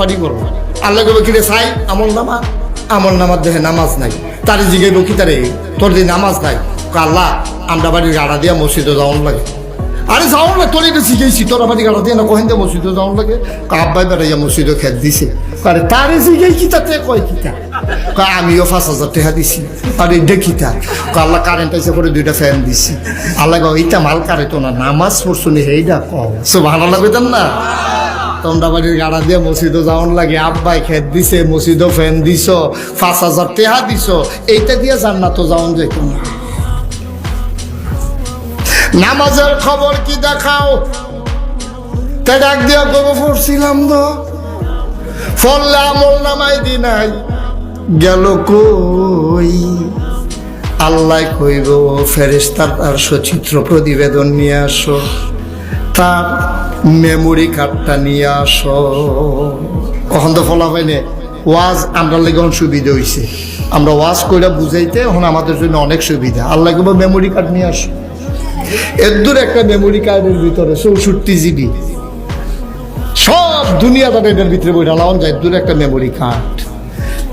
বাটফারি করব। আল্লাহ কবে কিরে চাই আমল নামা? আমল নামার দেহে নামাজ নাই। তারে জিগাইব কি তারে, তোর যে নামাজ নাই? আল্লাহ, আমরা বাড়ির গাড়া দিয়া মসজিদে যাওয়ান লাগে। আরে যাওয়ান লাগে? তোর এটা শিখেছি। তোর বাড়ি গাড়া দিয়া না, কহেন দিয়ে মসজিদে যাওয়ান লাগে? আব্বাই বেড়াইয়া মসজিদে খেত দিছে। আরে, তারে জিগাই কি তাতে কয় কিতা কয়, আমিও পাঁচ হাজার টাকা দিছি। আরে দেখিতা কয়, আল্লাহ কারেন্ট আইসে করে দুইটা ফ্যান দিছি। আল্লাহ কয় ইটা মাল কারে তো না নামাজ পড়ছুনি হেইডা কও। সো ভালো লাগবে না? তোমরা বাড়ির গাড়া দিয়ে মসজিদও যাওয়ান লাগে। আব্বাই খেত দিছে মসজিদও ফ্যান দিছ, পাঁচ হাজার টেহা দিছ। এইটা দিয়ে জান্নাত যাওয়ান যাইত না। নামাজের খবর কি দেখাও? তা ডাক দিয়া গরু পড়ছিলাম তো। ফললে আমল নামাই দি নাই গেল কই? আল্লাহ কইব ফেরেস্তার তার সচিত্র প্রতিবেদন নিয়ে আসো। তার মেমোরি কার্ডটা নিয়ে আসো। কখন তো ফলা পাইনে ওয়াজ আমরা লেগে অনেক সুবিধা হয়েছে আমরা ওয়াজ করে বুঝাইতে এখন আমাদের জন্য অনেক সুবিধা। আল্লাহ কেবল মেমোরি কার্ড নিয়ে আসো। এর দূর একটা মেমোরি কার্ডের ভিতরে চৌষট্টি জিবি সব দুনিয়া তাদের ভিতরে বই ডালাম যায়। দূর একটা মেমোরি কার্ড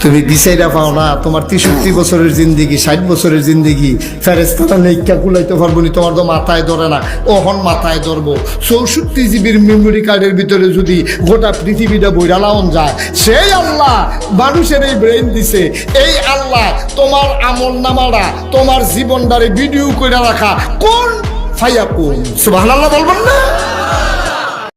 তুমি বিচাইরা পাও না, তোমার তেষট্টি বছরের জিন্দিগি, ষাট বছরের জিন্দিগি ফেরেস্তারা নেইকা কুলাইতে পারব নি, তোমার তো মাথায় ধরে না ওহন মাথায় ধরবো। চৌষট্টি জিবির মেমোরি কার্ডের ভিতরে যদি গোটা পৃথিবীটা বইরালাওন যায়, সেই আল্লাহ মানুষের এই ব্রেন দিছে, এই আল্লাহ তোমার আমল নামারা তোমার জীবনদারে ভিডিও করে রাখা, কোন ফাইয়া কোন সুবাহ আল্লাহ বলবেন না?